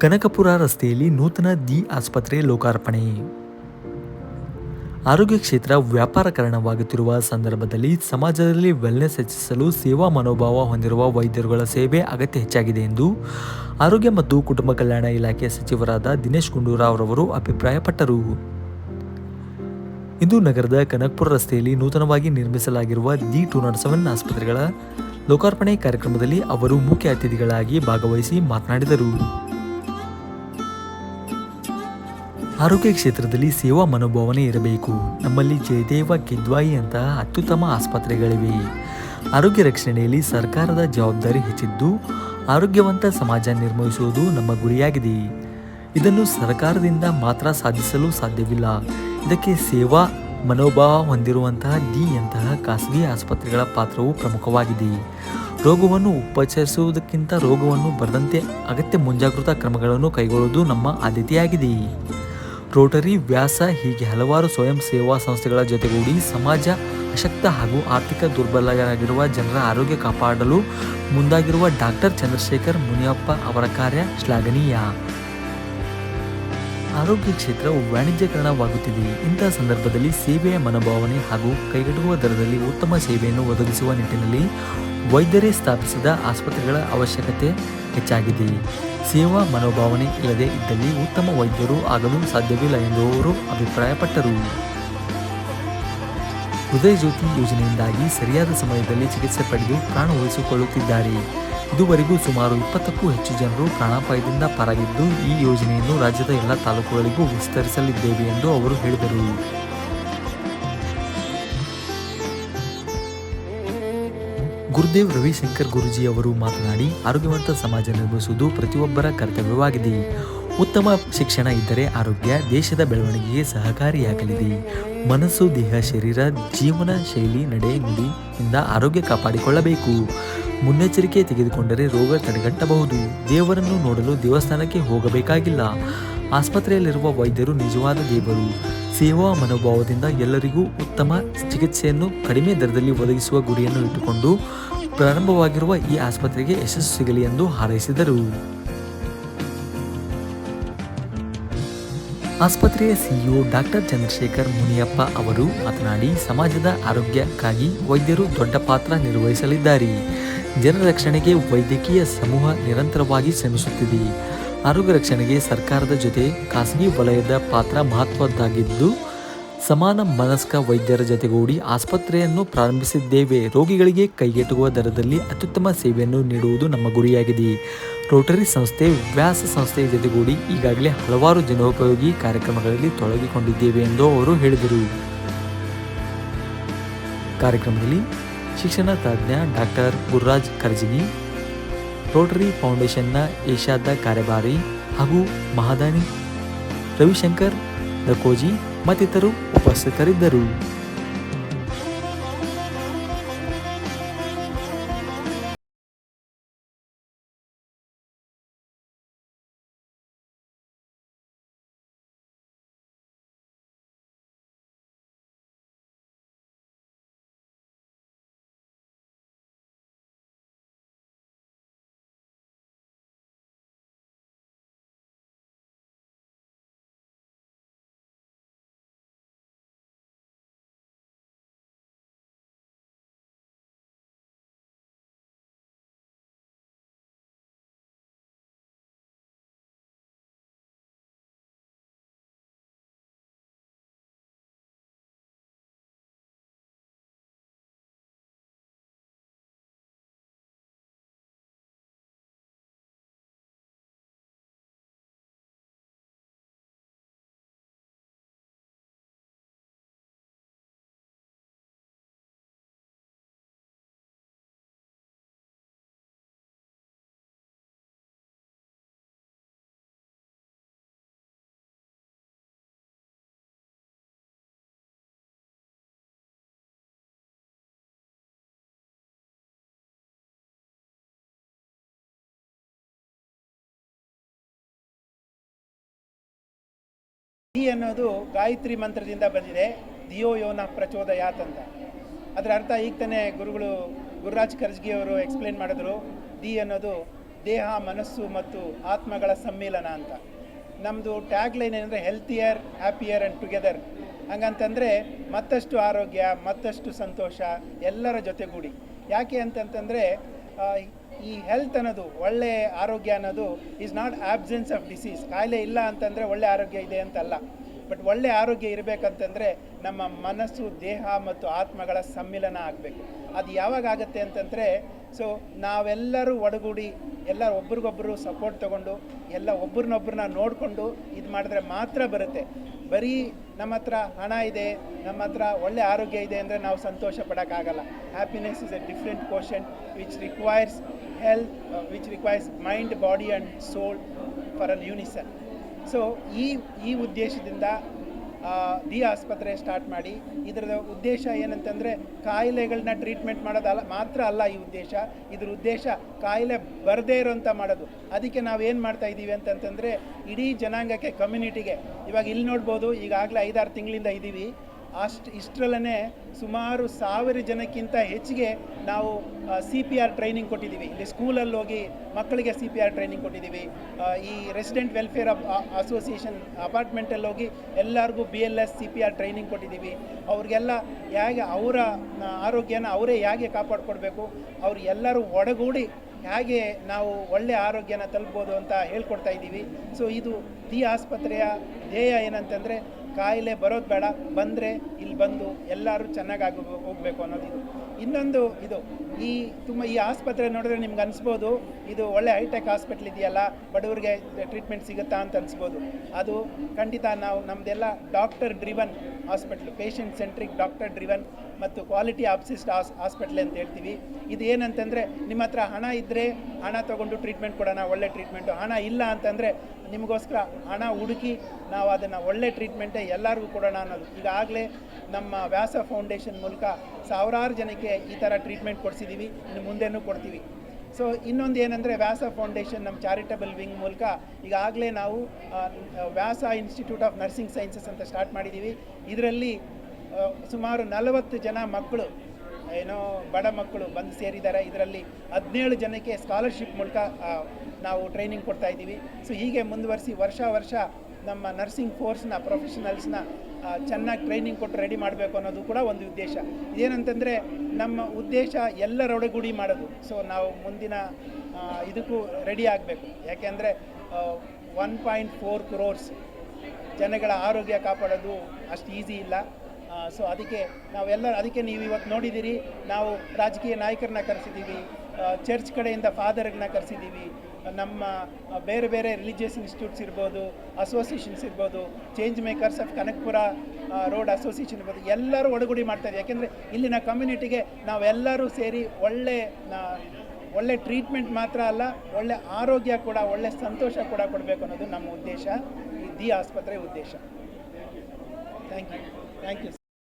ಕನಕಪುರ ರಸ್ತೆಯಲ್ಲಿ ನೂತನ ದಿ ಆಸ್ಪತ್ರೆ ಲೋಕಾರ್ಪಣೆ. ಆರೋಗ್ಯ ಕ್ಷೇತ್ರ ವ್ಯಾಪಾರಕರಣವಾಗುತ್ತಿರುವ ಸಂದರ್ಭದಲ್ಲಿ ಸಮಾಜದಲ್ಲಿ ವೆಲ್ನೆಸ್ ಹೆಚ್ಚಿಸಲು ಸೇವಾ ಮನೋಭಾವ ಹೊಂದಿರುವ ವೈದ್ಯರುಗಳ ಸೇವೆ ಅಗತ್ಯ ಹೆಚ್ಚಾಗಿದೆ ಎಂದು ಆರೋಗ್ಯ ಮತ್ತು ಕುಟುಂಬ ಕಲ್ಯಾಣ ಇಲಾಖೆ ಸಚಿವರಾದ ದಿನೇಶ್ ಗುಂಡೂರಾವ್ ರವರು ಅಭಿಪ್ರಾಯಪಟ್ಟರು. ಇಂದು ನಗರದ ಕನಕಪುರ ರಸ್ತೆಯಲ್ಲಿ ನೂತನವಾಗಿ ನಿರ್ಮಿಸಲಾಗಿರುವ ದಿ ಟೂ ನಾಟ್ ಸೆವೆನ್ ಆಸ್ಪತ್ರೆಗಳ ಲೋಕಾರ್ಪಣೆ ಕಾರ್ಯಕ್ರಮದಲ್ಲಿ ಅವರು ಮುಖ್ಯ ಅತಿಥಿಗಳಾಗಿ ಭಾಗವಹಿಸಿ ಮಾತನಾಡಿದರು. ಆರೋಗ್ಯ ಕ್ಷೇತ್ರದಲ್ಲಿ ಸೇವಾ ಮನೋಭಾವನೆ ಇರಬೇಕು. ನಮ್ಮಲ್ಲಿ ಜಯದೇವ, ಕಿದ್ವಾಯಿ ಅಂತ ಅತ್ಯುತ್ತಮ ಆಸ್ಪತ್ರೆಗಳಿವೆ. ಆರೋಗ್ಯ ರಕ್ಷಣೆಯಲ್ಲಿ ಸರ್ಕಾರದ ಜವಾಬ್ದಾರಿ ಹೆಚ್ಚಿದ್ದು, ಆರೋಗ್ಯವಂತ ಸಮಾಜ ನಿರ್ಮಿಸುವುದು ನಮ್ಮ ಗುರಿಯಾಗಿದೆ. ಇದನ್ನು ಸರ್ಕಾರದಿಂದ ಮಾತ್ರ ಸಾಧಿಸಲು ಸಾಧ್ಯವಿಲ್ಲ. ಇದಕ್ಕೆ ಸೇವಾ, ಮನೋಭಾವ ಹೊಂದಿರುವಂತಹ ಡಿಯಂತಹ ಖಾಸಗಿ ಆಸ್ಪತ್ರೆಗಳ ಪಾತ್ರವು ಪ್ರಮುಖವಾಗಿದೆ. ರೋಗವನ್ನು ಉಪಚರಿಸುವುದಕ್ಕಿಂತ ರೋಗವನ್ನು ಬರದಂತೆ ಅಗತ್ಯ ಮುಂಜಾಗ್ರತಾ ಕ್ರಮಗಳನ್ನು ಕೈಗೊಳ್ಳುವುದು ನಮ್ಮ ಆದ್ಯತೆಯಾಗಿದೆ. ರೋಟರಿ, ವ್ಯಾಸ, ಹೀಗೆ ಹಲವಾರು ಸ್ವಯಂ ಸೇವಾ ಸಂಸ್ಥೆಗಳ ಜೊತೆಗೂಡಿ ಸಮಾಜ ಅಶಕ್ತ ಹಾಗೂ ಆರ್ಥಿಕ ದುರ್ಬಲರಾಗಿರುವ ಜನರ ಆರೋಗ್ಯ ಕಾಪಾಡಲು ಮುಂದಾಗಿರುವ ಡಾಕ್ಟರ್ ಚಂದ್ರಶೇಖರ್ ಮುನಿಯಪ್ಪ ಅವರ ಕಾರ್ಯ ಶ್ಲಾಘನೀಯ. ಆರೋಗ್ಯ ಕ್ಷೇತ್ರವು ವಾಣಿಜ್ಯೀಕರಣವಾಗುತ್ತಿದೆ. ಇಂತಹ ಸಂದರ್ಭದಲ್ಲಿ ಸೇವೆಯ ಮನೋಭಾವನೆ ಹಾಗೂ ಕೈಗೆಟುಕುವ ದರದಲ್ಲಿ ಉತ್ತಮ ಸೇವೆಯನ್ನು ಒದಗಿಸುವ ನಿಟ್ಟಿನಲ್ಲಿ ವೈದ್ಯರೇ ಸ್ಥಾಪಿಸಿದ ಆಸ್ಪತ್ರೆಗಳ ಅವಶ್ಯಕತೆ ಹೆಚ್ಚಾಗಿದೆ. ಸೇವಾ ಮನೋಭಾವನೆ ಇಲ್ಲದೆ ಇದ್ದಲ್ಲಿ ಉತ್ತಮ ವೈದ್ಯರು ಆಗಲು ಸಾಧ್ಯವಿಲ್ಲ ಎಂದು ಅವರು ಅಭಿಪ್ರಾಯಪಟ್ಟರು. ಹೃದಯ ಜ್ಯೋತಿ ಯೋಜನೆಯಿಂದಾಗಿ ಸರಿಯಾದ ಸಮಯದಲ್ಲಿ ಚಿಕಿತ್ಸೆ ಪಡೆದು ಪ್ರಾಣ ಉಳಿಸಿಕೊಳ್ಳುತ್ತಿದ್ದಾರೆ. ಇದುವರೆಗೂ ಸುಮಾರು ಇಪ್ಪತ್ತಕ್ಕೂ ಹೆಚ್ಚು ಜನರು ಪ್ರಾಣಾಪಾಯದಿಂದ ಪಾರಾಗಿದ್ದು ಈ ಯೋಜನೆಯನ್ನು ರಾಜ್ಯದ ಎಲ್ಲ ತಾಲೂಕುಗಳಿಗೂ ವಿಸ್ತರಿಸಲಿದ್ದೇವೆ ಎಂದು ಅವರು ಹೇಳಿದರು. ಗುರುದೇವ್ ರವಿಶಂಕರ್ ಗುರುಜಿ ಅವರು ಮಾತನಾಡಿ, ಆರೋಗ್ಯವಂತ ಸಮಾಜ ನಿರ್ಮಿಸುವುದು ಪ್ರತಿಯೊಬ್ಬರ ಕರ್ತವ್ಯವಾಗಿದೆ. ಉತ್ತಮ ಶಿಕ್ಷಣ ಇದ್ದರೆ ಆರೋಗ್ಯ ದೇಶದ ಬೆಳವಣಿಗೆಗೆ ಸಹಕಾರಿಯಾಗಲಿದೆ. ಮನಸ್ಸು, ದೇಹ, ಶರೀರ, ಜೀವನ ಶೈಲಿ, ನಡೆ ನುಡಿಯಿಂದ ಆರೋಗ್ಯ ಕಾಪಾಡಿಕೊಳ್ಳಬೇಕು. ಮುನ್ನೆಚ್ಚರಿಕೆ ತೆಗೆದುಕೊಂಡರೆ ರೋಗ ತಡೆಗಟ್ಟಬಹುದು. ದೇವರನ್ನು ನೋಡಲು ದೇವಸ್ಥಾನಕ್ಕೆ ಹೋಗಬೇಕಾಗಿಲ್ಲ. ಆಸ್ಪತ್ರೆಯಲ್ಲಿರುವ ವೈದ್ಯರು ನಿಜವಾದ ದೇವರು. ಸೇವಾ ಮನೋಭಾವದಿಂದ ಎಲ್ಲರಿಗೂ ಉತ್ತಮ ಚಿಕಿತ್ಸೆಯನ್ನು ಕಡಿಮೆ ದರದಲ್ಲಿ ಒದಗಿಸುವ ಗುರಿಯನ್ನು ಇಟ್ಟುಕೊಂಡು ಪ್ರಾರಂಭವಾಗಿರುವ ಈ ಆಸ್ಪತ್ರೆಗೆ ಯಶಸ್ಸು ಸಿಗಲಿ ಎಂದು ಹಾರೈಸಿದರು. ಆಸ್ಪತ್ರೆಯ ಸಿಇಒ ಡಾಕ್ಟರ್ ಚಂದ್ರಶೇಖರ್ ಮುನಿಯಪ್ಪ ಅವರು ಮಾತನಾಡಿ, ಸಮಾಜದ ಆರೋಗ್ಯಕ್ಕಾಗಿ ವೈದ್ಯರು ದೊಡ್ಡ ಪಾತ್ರ ನಿರ್ವಹಿಸಲಿದ್ದಾರೆ. ಜನರ ರಕ್ಷಣೆಗೆ ವೈದ್ಯಕೀಯ ಸಮೂಹ ನಿರಂತರವಾಗಿ ಶ್ರಮಿಸುತ್ತಿದೆ. ಆರೋಗ್ಯ ರಕ್ಷಣೆಗೆ ಸರ್ಕಾರದ ಜೊತೆ ಖಾಸಗಿ ವಲಯದ ಪಾತ್ರ ಮಹತ್ವದ್ದಾಗಿದ್ದು ಸಮಾನ ಮನಸ್ಕ ವೈದ್ಯರ ಜೊತೆಗೂಡಿ ಆಸ್ಪತ್ರೆಯನ್ನು ಪ್ರಾರಂಭಿಸಿದ್ದೇವೆ. ರೋಗಿಗಳಿಗೆ ಕೈಗೆಟುಕುವ ದರದಲ್ಲಿ ಅತ್ಯುತ್ತಮ ಸೇವೆಯನ್ನು ನೀಡುವುದು ನಮ್ಮ ಗುರಿಯಾಗಿದೆ. ರೋಟರಿ ಸಂಸ್ಥೆ, ವ್ಯಾಸ ಸಂಸ್ಥೆಯ ಜೊತೆಗೂಡಿ ಈಗಾಗಲೇ ಹಲವಾರು ಜನೋಪಯೋಗಿ ಕಾರ್ಯಕ್ರಮಗಳಲ್ಲಿ ತೊಡಗಿಕೊಂಡಿದ್ದೇವೆ ಎಂದು ಅವರು ಹೇಳಿದರು. ಕಾರ್ಯಕ್ರಮದಲ್ಲಿ ಶಿಕ್ಷಣ ತಜ್ಞ ಡಾಕ್ಟರ್ ಗುರುರಾಜ್ ಕರ್ಜಿನಿ, ರೋಟರಿ ಫೌಂಡೇಶನ್ನ ಏಷ್ಯಾದ ಕಾರ್ಯಭಾರಿ ಹಾಗೂ ಮಹಾದಾನಿ ರವಿಶಂಕರ್ ದಕೋಜಿ ಮತ್ತಿತರರು ಉಪಸ್ಥಿತರಿದ್ದರು ದಿ ಅನ್ನೋದು ಗಾಯತ್ರಿ ಮಂತ್ರದಿಂದ ಬಂದಿದೆ, ದಿಯೋ ಯೋನ ಪ್ರಚೋದಯಾತ್ ಅಂತ. ಅದರ ಅರ್ಥ ಈಗ ತಾನೇ ಗುರುಗಳು ಗುರುರಾಜ್ ಖರ್ಜ್ಗಿ ಅವರು ಎಕ್ಸ್ಪ್ಲೇನ್ ಮಾಡಿದ್ರು, ದಿ ಅನ್ನೋದು ದೇಹ, ಮನಸ್ಸು ಮತ್ತು ಆತ್ಮಗಳ ಸಮ್ಮಿಲನ ಅಂತ. ನಮ್ಮದು ಟ್ಯಾಗ್ ಲೈನ್ ಏನಂದರೆ ಹೆಲ್ತಿಯರ್ ಹ್ಯಾಪಿಯರ್ ಆ್ಯಂಡ್ ಟುಗೆದರ್ ಹಂಗಂತಂದರೆ ಮತ್ತಷ್ಟು ಆರೋಗ್ಯ, ಮತ್ತಷ್ಟು ಸಂತೋಷ, ಎಲ್ಲರ ಜೊತೆಗೂಡಿ. ಯಾಕೆ ಅಂತಂತಂದರೆ ಈ ಹೆಲ್ತ್ ಅನ್ನೋದು ಒಳ್ಳೆ ಆರೋಗ್ಯ ಅನ್ನೋದು is not absence of disease ಕಾಯಿಲೆ ಇಲ್ಲ ಅಂತಂದರೆ ಒಳ್ಳೆ ಆರೋಗ್ಯ ಇದೆ ಅಂತಲ್ಲ. ಬಟ್ ಒಳ್ಳೆ ಆರೋಗ್ಯ ಇರಬೇಕಂತಂದರೆ ನಮ್ಮ ಮನಸ್ಸು, ದೇಹ ಮತ್ತು ಆತ್ಮಗಳ ಸಮ್ಮಿಲನ ಆಗಬೇಕು. ಅದು ಯಾವಾಗ ಆಗುತ್ತೆ ಅಂತಂದರೆ, ಸೊ ನಾವೆಲ್ಲರೂ ಒಡಗೂಡಿ ಎಲ್ಲ ಒಬ್ರಿಗೊಬ್ಬರು ಸಪೋರ್ಟ್ ತೊಗೊಂಡು, ಎಲ್ಲ ಒಬ್ರನ್ನೊಬ್ರನ್ನ ನೋಡಿಕೊಂಡು ಇದು ಮಾಡಿದ್ರೆ ಮಾತ್ರ ಬರುತ್ತೆ. ಬರೀ ನಮ್ಮ ಹತ್ರ ಹಣ ಇದೆ, ನಮ್ಮ ಹತ್ರ ಒಳ್ಳೆ ಆರೋಗ್ಯ ಇದೆ ಅಂದರೆ ನಾವು ಸಂತೋಷ ಪಡೋಕ್ಕಾಗಲ್ಲ. Happiness is a different question which requires health which requires mind body and soul for an unison so ಈ ಈ ಉದ್ದೇಶದಿಂದ ದಿ ಆಸ್ಪತ್ರೆ ಸ್ಟಾರ್ಟ್ ಮಾಡಿ ಇದರ ಉದ್ದೇಶ ಏನಂತಂದರೆ ಕಾಯಿಲೆಗಳನ್ನ ಟ್ರೀಟ್ಮೆಂಟ್ ಮಾಡೋದಲ್ಲ ಮಾತ್ರ ಅಲ್ಲ ಈ ಉದ್ದೇಶ. ಇದ್ರ ಉದ್ದೇಶ ಕಾಯಿಲೆ ಬರದೇ ಇರೋಂಥ ಮಾಡೋದು. ಅದಕ್ಕೆ ನಾವು ಏನು ಮಾಡ್ತಾ ಇದ್ದೀವಿ ಅಂತಂತಂದರೆ, ಇಡೀ ಜನಾಂಗಕ್ಕೆ ಕಮ್ಯುನಿಟಿಗೆ ಇವಾಗ ಇಲ್ಲಿ ನೋಡ್ಬೋದು, ಈಗಾಗಲೇ ಐದಾರು ತಿಂಗಳಿಂದ ಇದ್ದೀವಿ ಅಷ್ಟು ಇಷ್ಟರಲ್ಲೇ ಸುಮಾರು ಸಾವಿರ ಜನಕ್ಕಿಂತ ಹೆಚ್ಚಿಗೆ ನಾವು ಸಿ ಪಿ ಆರ್ ಟ್ರೈನಿಂಗ್ ಕೊಟ್ಟಿದ್ದೀವಿ. ಇಲ್ಲಿ ಸ್ಕೂಲಲ್ಲಿ ಹೋಗಿ ಮಕ್ಕಳಿಗೆ ಸಿ ಪಿ ಆರ್ ಟ್ರೈನಿಂಗ್ ಕೊಟ್ಟಿದ್ದೀವಿ. ಈ ರೆಸಿಡೆಂಟ್ ವೆಲ್ಫೇರ್ ಅಸೋಸಿಯೇಷನ್ ಅಪಾರ್ಟ್ಮೆಂಟಲ್ಲಿ ಹೋಗಿ ಎಲ್ಲರಿಗೂ B L S C P R training ಕೊಟ್ಟಿದ್ದೀವಿ. ಅವ್ರಿಗೆಲ್ಲ ಹೇಗೆ ಅವರ ಆರೋಗ್ಯನ ಅವರೇ ಹೇಗೆ ಕಾಪಾಡಿಕೊಡ್ಬೇಕು, ಅವ್ರು ಎಲ್ಲರೂ ಒಡಗೂಡಿ ಹೇಗೆ ನಾವು ಒಳ್ಳೆ ಆರೋಗ್ಯನ ತಲುಪ್ಬೋದು ಅಂತ ಹೇಳ್ಕೊಡ್ತಾ ಇದ್ದೀವಿ. ಸೊ ಇದು ದಿ ಆಸ್ಪತ್ರೆಯ ಧ್ಯೇಯ ಏನಂತಂದರೆ ಕಾಯಿಲೆ ಬರೋದು ಬೇಡ ಬಂದರೆ ಇಲ್ಲಿ ಬಂದು ಎಲ್ಲರೂ ಚೆನ್ನಾಗಿ ಹೋಗಬೇಕು ಅನ್ನೋದು ಇದು. ಇನ್ನೊಂದು ಇದು ಈ ತುಂಬ ಈ ಆಸ್ಪತ್ರೆ ನೋಡಿದ್ರೆ ನಿಮ್ಗೆ ಅನಿಸ್ಬೋದು, ಇದು ಒಳ್ಳೆ ಹೈಟೆಕ್ ಹಾಸ್ಪಿಟ್ಲ್ ಇದೆಯಲ್ಲ, ಬಡವರಿಗೆ ಟ್ರೀಟ್ಮೆಂಟ್ ಸಿಗುತ್ತಾ ಅಂತ ಅನಿಸ್ಬೋದು. ಅದು ಖಂಡಿತ ನಾವು ನಮ್ಮದೆಲ್ಲ doctor driven hospital patient centric doctor driven ಮತ್ತು ಕ್ವಾಲಿಟಿ ಆಪ್ಸಿಸ್ಟ್ ಆಸ್ ಹಾಸ್ಪಿಟ್ಲ್ ಅಂತ ಹೇಳ್ತೀವಿ. ಇದು ಏನಂತಂದರೆ, ನಿಮ್ಮ ಹತ್ರ ಹಣ ಇದ್ದರೆ ಹಣ ತೊಗೊಂಡು ಟ್ರೀಟ್ಮೆಂಟ್ ಕೊಡೋಣ, ಒಳ್ಳೆ ಟ್ರೀಟ್ಮೆಂಟು ಹಣ ಇಲ್ಲ ಅಂತಂದರೆ, ನಿಮಗೋಸ್ಕರ ಹಣ ಹುಡುಕಿ ನಾವು ಅದನ್ನು ಒಳ್ಳೆ ಟ್ರೀಟ್ಮೆಂಟೇ ಎಲ್ಲರಿಗೂ ಕೊಡೋಣ ಅನ್ನೋದು. ಈಗಾಗಲೇ ನಮ್ಮ ವ್ಯಾಸ ಫೌಂಡೇಶನ್ ಮೂಲಕ ಸಾವಿರಾರು ಜನಕ್ಕೆ ಈ ಥರ ಟ್ರೀಟ್ಮೆಂಟ್ ಕೊಡಿಸಿದ್ದೀವಿ ಇನ್ನು ಮುಂದೆನೂ ಕೊಡ್ತೀವಿ. ಸೊ ಇನ್ನೊಂದು ಏನಂದರೆ ವ್ಯಾಸ ಫೌಂಡೇಶನ್ ನಮ್ಮ ಚಾರಿಟಬಲ್ ವಿಂಗ್ ಮೂಲಕ ಈಗಾಗಲೇ ನಾವು Vyasa institute of nursing sciences ಅಂತ ಸ್ಟಾರ್ಟ್ ಮಾಡಿದ್ದೀವಿ ಇದರಲ್ಲಿ ಸುಮಾರು ನಲವತ್ತು ಜನ ಮಕ್ಕಳು, ಏನೋ ಬಡ ಮಕ್ಕಳು ಬಂದು ಸೇರಿದ್ದಾರೆ. ಇದರಲ್ಲಿ ಹದಿನೇಳು ಜನಕ್ಕೆ ಸ್ಕಾಲರ್ಶಿಪ್ ಮೂಲಕ ನಾವು ಟ್ರೈನಿಂಗ್ ಕೊಡ್ತಾ ಇದ್ದೀವಿ. ಸೊ ಹೀಗೆ ಮುಂದುವರಿಸಿ ವರ್ಷ ವರ್ಷ ನಮ್ಮ ನರ್ಸಿಂಗ್ ಫೋರ್ಸ್ನ ಪ್ರೊಫೆಷನಲ್ಸ್ನ ಚೆನ್ನಾಗಿ ಟ್ರೈನಿಂಗ್ ಕೊಟ್ಟು ರೆಡಿ ಮಾಡಬೇಕು ಅನ್ನೋದು ಕೂಡ ಒಂದು ಉದ್ದೇಶ. ಏನಂತಂದರೆ ನಮ್ಮ ಉದ್ದೇಶ ಎಲ್ಲರೊಡಗೂಡಿ ಮಾಡೋದು. ಸೊ ನಾವು ಮುಂದಿನ ಇದಕ್ಕೂ ರೆಡಿ ಆಗಬೇಕು. ಯಾಕೆಂದರೆ ಒನ್ ಪಾಯಿಂಟ್ ಫೋರ್ ಕ್ರೋರ್ಸ್ ಜನಗಳ ಆರೋಗ್ಯ ಕಾಪಾಡೋದು ಅಷ್ಟು ಈಸಿ ಇಲ್ಲ. ಸೊ ಅದಕ್ಕೆ ನಾವೆಲ್ಲ ಅದಕ್ಕೆ ನೀವು ಇವತ್ತು ನೋಡಿದ್ದೀರಿ ನಾವು ರಾಜಕೀಯ ನಾಯಕರನ್ನ ಕರೆಸಿದ್ದೀವಿ ಚರ್ಚ್ ಕಡೆಯಿಂದ ಫಾದರ್ಗಳನ್ನ ಕರೆಸಿದ್ದೀವಿ ನಮ್ಮ ಬೇರೆ ಬೇರೆ ರಿಲಿಜಿಯಸ್ ಇನ್ಸ್ಟಿಟ್ಯೂಟ್ಸ್ ಇರ್ಬೋದು ಅಸೋಸಿಯೇಷನ್ಸ್ ಇರ್ಬೋದು change makers of Kanakapura road association ಇರ್ಬೋದು, ಎಲ್ಲರೂ ಒಡಗೂಡಿ ಮಾಡ್ತಾ ಇದ್ದೀವಿ ಯಾಕೆಂದರೆ ಇಲ್ಲಿನ ಕಮ್ಯುನಿಟಿಗೆ ನಾವೆಲ್ಲರೂ ಸೇರಿ ಒಳ್ಳೆ ಒಳ್ಳೆ ಟ್ರೀಟ್ಮೆಂಟ್ ಮಾತ್ರ ಅಲ್ಲ, ಒಳ್ಳೆ ಆರೋಗ್ಯ ಕೂಡ, ಒಳ್ಳೆ ಸಂತೋಷ ಕೂಡ ಕೊಡಬೇಕು ಅನ್ನೋದು ನಮ್ಮ ಉದ್ದೇಶ. ಈ ದಿ ಆಸ್ಪತ್ರೆ ಉದ್ದೇಶ. Thank you thank you